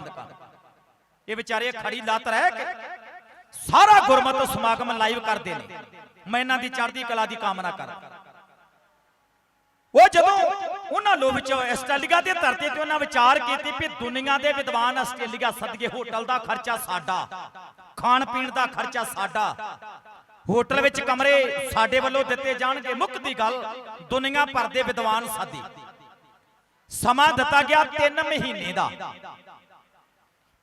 ਪ੍ਰਬੰਧਕਾਂ ਇਹ ਵਿਚਾਰੇ ਖੜੀ ਲੱਤ ਰਹਿ ਕੇ ਸਾਰਾ ਗੁਰਮਤਿ ਸਮਾਗਮ ਲਾਈਵ ਕਰਦੇ ਨੇ। ਮੈਂ ਇਹਨਾਂ ਦੀ ਚੜ੍ਹਦੀ ਕਲਾ ਦੀ ਕਾਮਨਾ ਕਰਦਾ ਉਹ ਜਦੋਂ ਉਹਨਾਂ ਲੋ ਵਿੱਚ ਆਸਟ੍ਰੇਲੀਆ ਦੇ ਧਰਤੀ ਤੇ ਉਹਨਾਂ ਵਿਚਾਰ ਕੀਤੀ ਵੀ ਦੁਨੀਆ ਦੇ ਵਿਦਵਾਨ ਆਸਟ੍ਰੇਲੀਆ ਸਦਕੇ ਹੋਟਲ ਦਾ ਖਰਚਾ ਸਾਡਾ, ਖਾਣ ਪੀਣ ਦਾ ਖਰਚਾ ਸਾਡਾ, ਹੋਟਲ ਵਿੱਚ ਕਮਰੇ ਸਾਡੇ ਵੱਲੋਂ ਦਿੱਤੇ ਜਾਣਗੇ। ਮੁੱਖ ਦੀ ਗੱਲ, ਦੁਨੀਆ ਭਰ ਦੇ ਵਿਦਵਾਨ ਸਾਦੀ ਸਮਾਂ ਦਿੱਤਾ ਗਿਆ 3 ਮਹੀਨੇ ਦਾ।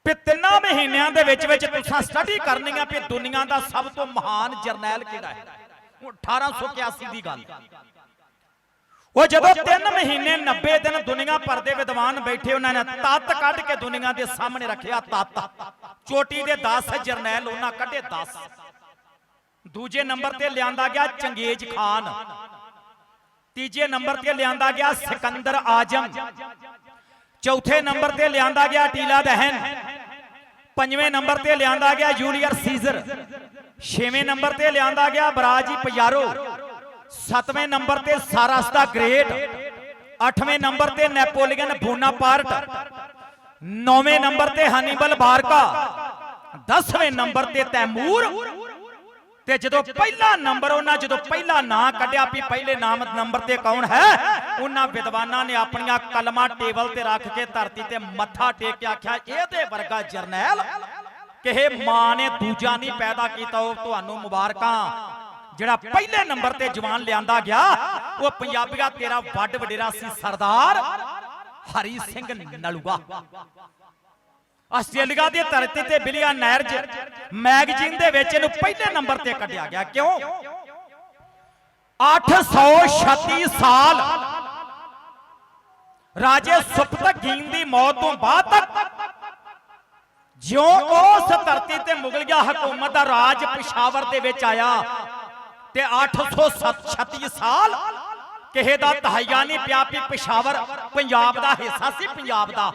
ਵੀ ਤਿੰਨਾਂ ਮਹੀਨਿਆਂ ਦੇ ਵਿੱਚ ਵਿੱਚ ਤੁਸੀਂ ਸਟੱਡੀ ਕਰਨੀ ਆ ਵੀ ਦੁਨੀਆ ਦਾ ਸਭ ਤੋਂ ਮਹਾਨ ਜਰਨੈਲ ਕਿਹੜਾ ਹੈ? ਉਹ 1881 ਦੀ ਗੱਲ। ਉਹ ਜਦੋਂ 3 ਮਹੀਨੇ 90 ਦਿਨ ਦੁਨੀਆ ਭਰ ਦੇ ਵਿਦਵਾਨ ਬੈਠੇ ਉਹਨਾਂ ਨੇ ਤੱਤ ਕੱਢ ਕੇ ਦੁਨੀਆ ਦੇ ਸਾਹਮਣੇ ਰੱਖਿਆ ਤੱਤ। ਚੋਟੀ ਦੇ 10 ਜਰਨੈਲ ਉਹਨਾਂ ਕੱਢੇ 10 ਦੂਜੇ ਨੰਬਰ ਤੇ ਲਿਆਂਦਾ ਗਿਆ ਚੰਗੇਜ਼ ਖਾਨ। ਤੀਜੇ ਨੰਬਰ ਤੇ ਲਿਆਂਦਾ ਗਿਆ ਸਿਕੰਦਰ ਆਜਮ। ਚੌਥੇ ਨੰਬਰ ਤੇ ਲਿਆਂਦਾ ਗਿਆ ਟੀਲਾ ਦਹਨ। ਪੰਜਵੇਂ ਨੰਬਰ ਤੇ ਲਿਆਂਦਾ ਗਿਆ ਜੂਲੀਅਰ ਸੀਜ਼ਰ। ਛੇਵੇਂ ਨੰਬਰ ਤੇ ਲਿਆਂਦਾ ਗਿਆ ਬਰਾਜੀ ਪਜਾਰੋ ਸੱਤਵੇਂ ਨੰਬਰ ਤੇ ਸਾਰਸ ਦਾ ਗ੍ਰੇਟ। ਅੱਠਵੇਂ ਨੰਬਰ ਤੇ ਨੈਪੋਲੀਅਨ ਬੋਨਾਪਾਰਟ ਨੌਵੇਂ ਨੰਬਰ ਤੇ ਹਨੀਬਲ ਬਾਰਕਾ। 10ਵੇਂ ਨੰਬਰ ਤੇ ਤੈਮੂਰ। ਤੇ ਜਦੋਂ ਪਹਿਲਾ ਨੰਬਰ ਉਹਨਾਂ ਜਦੋਂ ਪਹਿਲਾ ਨਾਂ ਕੱਢਿਆ ਵੀ ਪਹਿਲੇ ਨਾਮ ਨੰਬਰ ਤੇ ਕੌਣ ਹੈ? ਉਹਨਾਂ ਵਿਦਵਾਨਾਂ ਨੇ ਆਪਣੀਆਂ ਕਲਮਾਂ ਟੇਬਲ ਤੇ ਰੱਖ ਕੇ ਧਰਤੀ ਤੇ ਮੱਥਾ ਟੇਕ ਕੇ ਆਖਿਆ, ਇਹਦੇ ਵਰਗਾ ਜਰਨੈਲ? ਕਿਹੇ ਮਾਂ ਨੇ ਦੂਜਾ ਨਹੀਂ ਪੈਦਾ ਕੀਤਾ, ਉਹ ਤੁਹਾਨੂੰ ਮੁਬਾਰਕਾਂ। ਜਿਹੜਾ ਪਹਿਲੇ ਨੰਬਰ ਤੇ ਜਵਾਨ ਲਿਆਂਦਾ ਗਿਆ, ਉਹ ਪੰਜਾਬੀਆ ਤੇਰਾ ਵੱਡ ਵਡੇਰਾ ਸੀ ਸਰਦਾਰ ਹਰੀ ਸਿੰਘ ਨਲੂਆ। ਆਸਟ੍ਰੇਲੀਆ ਦੀ ਧਰਤੀ ਤੇ ਬਿਲੀਆ ਨੈਰਜ ਮੈਗਜ਼ੀਨ ਦੇ ਵਿੱਚ ਇਹਨੂੰ ਪਹਿਲੇ ਨੰਬਰ ਤੇ ਕੱਢਿਆ ਗਿਆ। ਕਿਉਂ? 836 ਸਾਲ ਰਾਜੇ ਸੁਪਤਗੀਨ ਦੀ ਮੌਤ ਤੋਂ ਬਾਅਦ ਤੱਕ ਜਿਉਂ ਉਸ ਧਰਤੀ ਤੇ ਮੁਗਲਿਆ ਹਕੂਮਤ ਦਾ ਰਾਜ ਪਿਸ਼ਾਵਰ ਦੇ ਵਿੱਚ ਆਇਆ ਤੇ 836 ਸਾਲ ਕਿਸੇ ਦਾ ਤਹਾਈਆ ਨਹੀਂ ਪਿਆ ਵੀ ਪਿਸ਼ਾਵਰ ਪੰਜਾਬ ਦਾ ਹਿੱਸਾ ਸੀ, ਪੰਜਾਬ ਦਾ।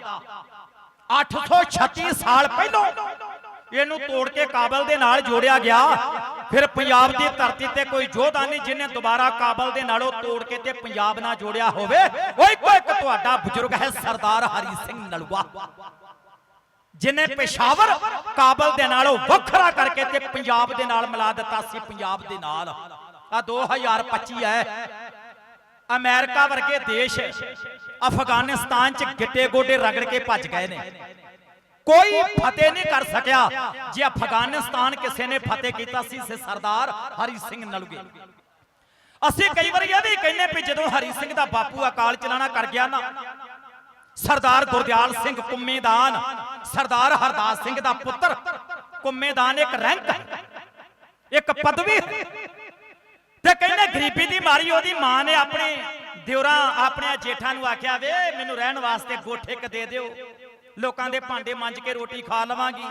836 ਸਾਲ ਪਹਿਲਾਂ ਇਹਨੂੰ ਤੋੜ ਕੇ ਕਾਬਲ ਦੇ ਨਾਲ ਜੋੜਿਆ ਗਿਆ। ਫਿਰ ਪੰਜਾਬ ਦੀ ਧਰਤੀ ਤੇ ਕੋਈ ਯੋਧਾ ਨਹੀਂ ਜਿਹਨੇ ਦੁਬਾਰਾ ਕਾਬਲ ਦੇ ਨਾਲੋਂ ਤੋੜ ਕੇ ਤੇ ਪੰਜਾਬ ਨਾਲ ਜੋੜਿਆ ਹੋਵੇ। ਉਹ ਇੱਕੋ ਇੱਕ ਤੁਹਾਡਾ ਬਜ਼ੁਰਗ ਹੈ ਸਰਦਾਰ ਹਰੀ ਸਿੰਘ ਨਲੂਆ ਜਿਨੇ ਪੇਸ਼ਾਵਰ ਕਾਬਲ ਦੇ ਨਾਲੋਂ ਵੱਖਰਾ ਕਰਕੇ ਤੇ ਪੰਜਾਬ ਦੇ ਨਾਲ ਮਿਲਾ ਦਿੱਤਾ ਸੀ, ਪੰਜਾਬ ਦੇ ਨਾਲ। ਆ 2025 ਹੈ। ਅਮਰੀਕਾ ਵਰਗੇ ਦੇਸ਼ ਅਫਗਾਨਿਸਤਾਨ ਚ ਗਿੱਟੇ ਗੋਡੇ ਰਗੜ ਕੇ ਭੱਜ ਗਏ ਨੇ। ਕੋਈ ਫਤਿਹ ਨਹੀਂ ਕਰ ਸਕਿਆ ਜੇ ਅਫਗਾਨਿਸਤਾਨ ਕਿਸੇ ਨੇ ਫਤਿਹ ਕੀਤਾ ਸੀ, ਸੇ ਸਰਦਾਰ ਹਰੀ ਸਿੰਘ ਨਲੂਏ ਅਸੀਂ ਕਈ ਵਾਰੀ ਇਹ ਵੀ ਕਹਿੰਨੇ ਵੀ ਜਦੋਂ ਹਰੀ ਸਿੰਘ ਦਾ ਬਾਪੂ ਅਕਾਲ ਚਲਾਣਾ ਕਰ ਗਿਆ ਨਾ, ਸਰਦਾਰ ਗੁਰਦਿਆਲ ਸਿੰਘ ਕੁੰਮੇਦਾਨ, ਸਰਦਾਰ ਹਰਦਾਸ ਸਿੰਘ ਦਾ ਪੁੱਤਰ, ਕੁੰਮੇਦਾਨ ਇੱਕ ਰੈਂਕ, ਇੱਕ ਪਦਵੀ ਤੇ ਕਹਿੰਦੇ ਗਰੀਬੀ ਦੀ ਮਾਰੀ, ਉਹਦੀ ਮਾਂ ਨੇ ਆਪਣੇ ਦਿਉਰਾਂ ਆਪਣੇ ਜੇਠਾਂ ਨੂੰ ਆਖਿਆ, ਵੇ, ਮੈਨੂੰ ਰਹਿਣ ਵਾਸਤੇ ਗੋਠੇ ਕ ਦੇ ਦਿਓ। ਲੋਕਾਂ ਦੇ ਭਾਂਡੇ ਮਾਂਜ ਕੇ ਰੋਟੀ ਖਾ ਲਵਾਂਗੀ।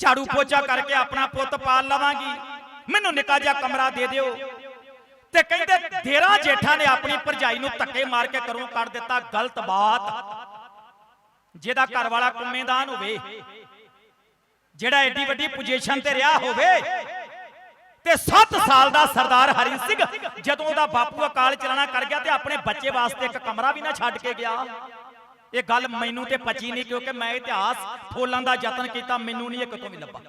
ਝਾੜੂ ਪੋਚਾ ਕਰਕੇ ਆਪਣਾ ਪੁੱਤ ਪਾਲ ਲਵਾਂਗੀ। ਮੈਨੂੰ ਨਿੱਕਾ ਜਿਹਾ ਕਮਰਾ ਦੇ ਦਿਓ। ਤੇ ਕਹਿੰਦੇ ਦੇਰਾ ਜੇਠਾਂ ਨੇ ਆਪਣੀ ਭਰਜਾਈ ਨੂੰ ਧੱਕੇ ਮਾਰ ਕੇ ਘਰੋਂ ਕੱਢ ਦਿੱਤਾ, ਗਲਤ ਬਾਤ। ਜਿਹਦਾ ਘਰ ਵਾਲਾ ਕੁੰਮੇਦਾਨ ਹੋਵੇ, ਜਿਹੜਾ ਐਡੀ ਵੱਡੀ ਪੋਜੀਸ਼ਨ ਤੇ ਰਿਹਾ ਹੋਵੇ ਤੇ 7 ਸਾਲ ਦਾ ਸਰਦਾਰ ਹਰੀ ਸਿੰਘ ਜਦੋਂ ਉਹਦਾ ਬਾਪੂ ਅਕਾਲ ਚਲਾਣਾ ਕਰ ਗਿਆ ਤੇ ਆਪਣੇ ਬੱਚੇ ਵਾਸਤੇ ਇੱਕ ਕਮਰਾ ਵੀ ਨਾ ਛੱਡ ਕੇ ਗਿਆ। ਇਹ ਗੱਲ ਮੈਨੂੰ ਤੇ ਪਚੀ ਨਹੀਂ ਕਿਉਂਕਿ ਮੈਂ ਇਤਿਹਾਸ ਫੋਲਾਂ ਦਾ ਯਤਨ ਕੀਤਾ, ਮੈਨੂੰ ਨਹੀਂ ਇਹ ਕਿਤੋਂ ਵੀ ਲੱਭਾ।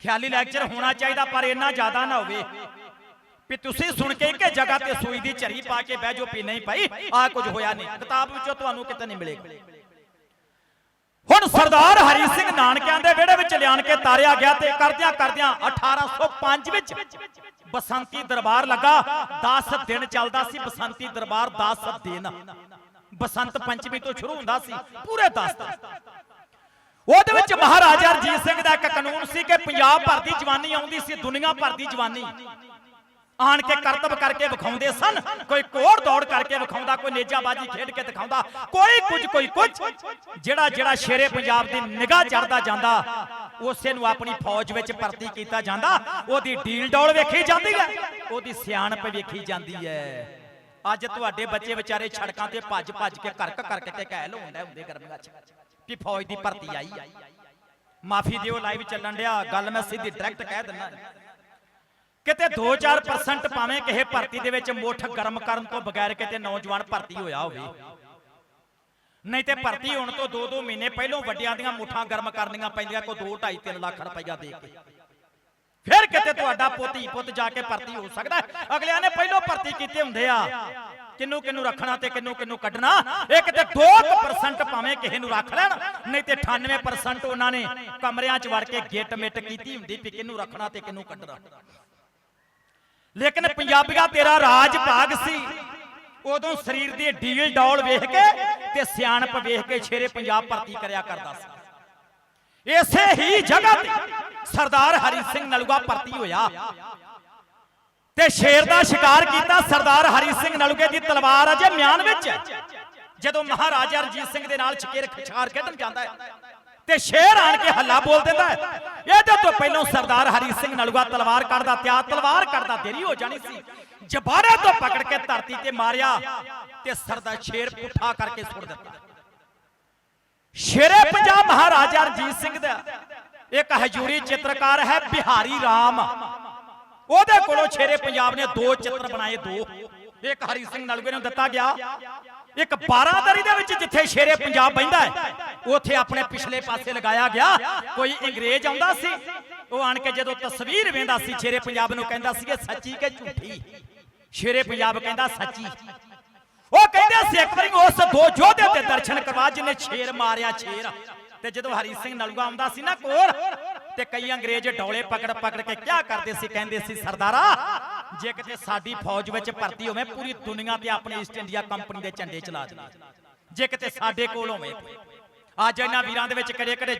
ਖਿਆਲੀ ਲੈਕਚਰ ਹੋਣਾ ਚਾਹੀਦਾ, ਪਰ ਇੰਨਾ ਜ਼ਿਆਦਾ ਨਾ ਹੋਵੇ। ਵੀ ਤੁਸੀਂ ਸੁਣ ਕੇ ਕਿ ਜਗ੍ਹਾ ਤੇ ਸੂਈ ਦੀ ਝਰੀ ਪਾ ਕੇ ਬਹਿ ਜਾਓ ਵੀ ਨਹੀਂ ਭਾਈ ਆ ਕੁਝ ਹੋਇਆ ਨਹੀਂ। ਕਿਤਾਬ ਵਿੱਚੋਂ ਤੁਹਾਨੂੰ ਕਿਤੇ ਨਹੀਂ ਮਿਲੇਗਾ। ਹੁਣ ਸਰਦਾਰ ਹਰੀ ਸਿੰਘ ਨਾਨਕਿਆਂ ਦੇ ਵਿਹੜੇ ਵਿੱਚ ਲਿਆਣ ਕੇ ਤਾਰਿਆ ਗਿਆ ਤੇ ਕਰਦਿਆਂ ਕਰਦਿਆਂ 1805 ਵਿੱਚ ਬਸੰਤੀ ਦਰਬਾਰ ਲੱਗਾ। 10 ਦਿਨ ਚੱਲਦਾ ਸੀ ਬਸੰਤੀ ਦਰਬਾਰ 10 ਦਿਨ। ਬਸੰਤ ਪੰਚਮੀ ਤੋਂ ਸ਼ੁਰੂ ਹੁੰਦਾ ਸੀ, ਪੂਰੇ 10 ਦਿਨ। ਉਹਦੇ ਵਿੱਚ ਮਹਾਰਾਜਾ ਰਣਜੀਤ ਸਿੰਘ ਦਾ ਇੱਕ ਕਾਨੂੰਨ ਸੀ ਕਿ ਪੰਜਾਬ ਭਰ ਦੀ ਜਵਾਨੀ ਆਉਂਦੀ ਸੀ, ਦੁਨੀਆ ਭਰ ਦੀ ਜਵਾਨੀ। ਆਣ ਕੇ ਕਰਤਬ ਕਰਕੇ ਵਿਖਾਉਂਦੇ ਸਨ। ਕੋਈ ਕੋੜ ਦੌੜ ਕਰਕੇ ਵਿਖਾਉਂਦਾ, ਕੋਈ ਨੇਜਾਬਾਜੀ ਖੇਡ ਕੇ ਦਿਖਾਉਂਦਾ, ਕੋਈ ਕੁਝ ਕੋਈ ਕੁਝ। ਜਿਹੜਾ ਜਿਹੜਾ ਸ਼ੇਰੇ ਪੰਜਾਬ ਦੀ ਨਿਗਾਹ ਚੜਦਾ ਜਾਂਦਾ ਉਸੇ ਨੂੰ ਆਪਣੀ ਫੌਜ ਵਿੱਚ ਭਰਤੀ ਕੀਤਾ ਜਾਂਦਾ। ਉਹਦੀ ਡੀਲ ਡੌਲ ਵੇਖੀ ਜਾਂਦੀ ਹੈ। ਉਹਦੀ ਸਿਆਣਪ ਵੇਖੀ ਜਾਂਦੀ ਹੈ। ਅੱਜ ਤੁਹਾਡੇ ਬੱਚੇ ਵਿਚਾਰੇ ਸੜਕਾਂ ਤੇ ਭੱਜ ਭੱਜ ਕੇ ਕਰਕ ਕਰਕੇ ਤੇ ਕਹਿ ਲਾਉਂਦੇ ਹੁੰਦੇ ਗਰਮੀਆਂ 'ਚ। ਕਿ ਫੌਜ ਦੀ ਭਰਤੀ ਆਈ। ਮਾਫੀ ਦਿਓ ਲਾਈਵ ਚੱਲਣ ਡਿਆ। ਗੱਲ ਮੈਂ ਸਿੱਧੀ ਡਾਇਰੈਕਟ ਕਹਿ ਦਿੰਦਾ। ਕਿਤੇ 2-4% ਭਾਵੇਂ ਕਿਸੇ ਭਰਤੀ ਦੇ ਵਿੱਚ ਮੁੱਠ ਗਰਮ ਕਰਨ ਤੋਂ ਬਗੈਰ ਕਿਤੇ ਨੌਜਵਾਨ ਭਰਤੀ ਹੋਇਆ ਹੋਵੇ। ਨਹੀਂ ਤੇ ਭਰਤੀ ਹੋਣ ਤੋਂ 2-2 ਮਹੀਨੇ ਪਹਿਲਾਂ ਵੱਡਿਆਂ ਦੀਆਂ ਮੁੱਠਾਂ ਗਰਮ ਕਰਨੀਆਂ ਪੈਂਦੀਆਂ ਕੋਈ 2 2.5 3 ਲੱਖ ਰੁਪਈਆ ਦੇ ਕੇ। ਫਿਰ ਕਿਤੇ ਤੁਹਾਡਾ ਪੋਤੀ ਪੁੱਤ ਜਾ ਕੇ ਭਰਤੀ ਹੋ ਸਕਦਾ। ਅਗਲਿਆਂ ਨੇ ਪਹਿਲਾਂ ਭਰਤੀ ਕੀਤੇ ਹੁੰਦੇ ਆ। ਕਿੰਨੂੰ ਕਿੰਨੂੰ ਰੱਖਣਾ ਤੇ ਕਿੰਨੂੰ ਕਿੰਨੂੰ ਕੱਢਣਾ? ਇਹ ਕਿਤੇ 2% ਭਾਵੇਂ ਕਿਸੇ ਨੂੰ ਰੱਖ ਲੈਣ ਨਹੀਂ ਤੇ 98% ਉਹਨਾਂ ਨੇ ਕਮਰਿਆਂ 'ਚ ਵੜ ਕੇ ਗਿੱਟ ਮਿੱਟ ਕੀਤੀ ਹੁੰਦੀ ਵੀ ਕਿਹਨੂੰ ਰੱਖਣਾ ਤੇ ਕਿਹਨੂੰ ਕੱਢਣਾ। ਲੇਕਿਨ ਪੰਜਾਬੀਆਂ ਤੇਰਾ ਰਾਜ ਭਾਗ ਸੀ। ਉਦੋਂ ਸਰੀਰ ਦੀ ਡੀਲ ਡੌਲ ਵੇਖ ਕੇ ਤੇ ਸਿਆਣਪ ਵੇਖ ਕੇ ਸ਼ੇਰੇ ਪੰਜਾਬ ਭਰਤੀ ਕਰਿਆ ਕਰਦਾ ਸੀ ਇਸੇ ਹੀ ਜਗ੍ਹਾ ਤੇ ਸਰਦਾਰ ਹਰੀ ਸਿੰਘ ਨਲੂਆ ਭਰਤੀ ਹੋਇਆ ਤੇ ਸ਼ੇਰ ਦਾ ਸ਼ਿਕਾਰ ਕੀਤਾ ਸਰਦਾਰ ਹਰੀ ਸਿੰਘ ਨਲੂਏ ਦੀ ਤਲਵਾਰ ਅਜੇ ਮਿਆਨ ਵਿੱਚ ਹੈ। ਜਦੋਂ ਮਹਾਰਾਜਾ ਰਣਜੀਤ ਸਿੰਘ ਦੇ ਨਾਲ ਸ਼ਕੀਰ ਖਿਚਾਰ ਖੇਡਣ ਜਾਂਦਾ ਹੈ ਤੇ ਸ਼ੇਰ ਆਣ ਕੇ ਹੱਲਾ ਬੋਲ ਦਿੰਦਾ ਹੈ। ਇਹਦੇ ਤੋਂ ਪਹਿਲਾਂ ਸਰਦਾਰ ਹਰੀ ਸਿੰਘ ਨਲੂਆ ਤਲਵਾਰ ਕੱਢਦਾ ਤਿਆ ਤਲਵਾਰ ਕੱਢਦਾ, ਦੇਰੀ ਹੋ ਜਾਣੀ ਸੀ। ਜਬਾਰੇ ਤੋਂ ਪਕੜ ਕੇ ਧਰਤੀ ਤੇ ਮਾਰਿਆ ਤੇ ਸਰਦਾਰ ਸ਼ੇਰ ਪੁੱਠਾ ਕਰਕੇ ਸੁੱਟ ਦਿੱਤਾ। ਸ਼ੇਰੇ ਪੰਜਾਬ ਮਹਾਰਾਜਾ ਰਣਜੀਤ ਸਿੰਘ ਦਾ ਇੱਕ ਹਜੂਰੀ ਚਿੱਤਰਕਾਰ ਹੈ, ਬਿਹਾਰੀ ਰਾਮ। ਉਹਦੇ ਕੋਲੋਂ ਸ਼ੇਰੇ ਪੰਜਾਬ ਨੇ ਦੋ ਚਿੱਤਰ ਬਣਾਏ, ਦੋ। ਇੱਕ ਹਰੀ ਸਿੰਘ ਨਲੂਏ ਨੂੰ ਦਿੱਤਾ ਗਿਆ। ਇੱਕ 12 ਦੇ ਵਿੱਚ ਜਿੱਥੇ ਸ਼ੇਰੇ ਪੰਜਾਬ ਬੈਂਦਾ ਹੈ, ਉੱਥੇ ਆਪਣੇ ਪਿਛਲੇ ਪਾਸੇ ਲਗਾਇਆ ਗਿਆ। ਕੋਈ ਅੰਗਰੇਜ਼ ਆਉਂਦਾ ਸੀ, ਉਹ ਆਣ ਕੇ ਜਦੋਂ ਤਸਵੀਰ ਵੇਂਦਾ ਸੀ, ਸ਼ੇਰੇ ਪੰਜਾਬ ਨੂੰ ਕਹਿੰਦਾ ਸੀ ਕਿ ਸੱਚੀ ਕਿ ਝੂਠੀ? ਸ਼ੇਰੇ ਪੰਜਾਬ ਕਹਿੰਦਾ ਸੱਚੀ। ਉਹ ਕਹਿੰਦੇ ਸੀ, ਇੱਕ ਵਾਰੀ ਉਸ ਦੋ ਯੋਧੇ ਤੇ ਦਰਸ਼ਨ ਕਰਵਾ, ਜਿਹਨੇ ਸ਼ੇਰ ਮਾਰਿਆ ਸ਼ੇਰ। ਤੇ ਜਦੋਂ ਹਰੀ ਸਿੰਘ ਨਲੂਆ ਆਉਂਦਾ ਸੀ ਨਾ ਕੋਲ, ਤੇ ਕਈ ਅੰਗਰੇਜ਼ ਡੌਲੇ ਪਕੜ ਪਕੜ ਕੇ ਕਿਆ ਕਰਦੇ ਸੀ, ਕਹਿੰਦੇ ਸੀ, ਸਰਦਾਰਾ ਜੇ ਕਿਤੇ ਸਾਡੀ ਫੌਜ ਵਿੱਚ ਭਰਤੀ ਹੋਵੇ, ਪੂਰੀ ਦੁਨੀਆ ਤੇ ਆਪਣੇ ਈਸਟ ਇੰਡੀਆ ਕੰਪਨੀ ਦੇ ਝੰਡੇ ਚਲਾ ਦੇ ਜੇ ਕਿਤੇ ਸਾਡੇ ਕੋਲ ਹੋਵੇ, ਅੱਜ ਇਹਨਾਂ ਵੀਰਾਂ ਦੇ ਵਿੱਚ ਕਰੇ ਕਿਹੜੇ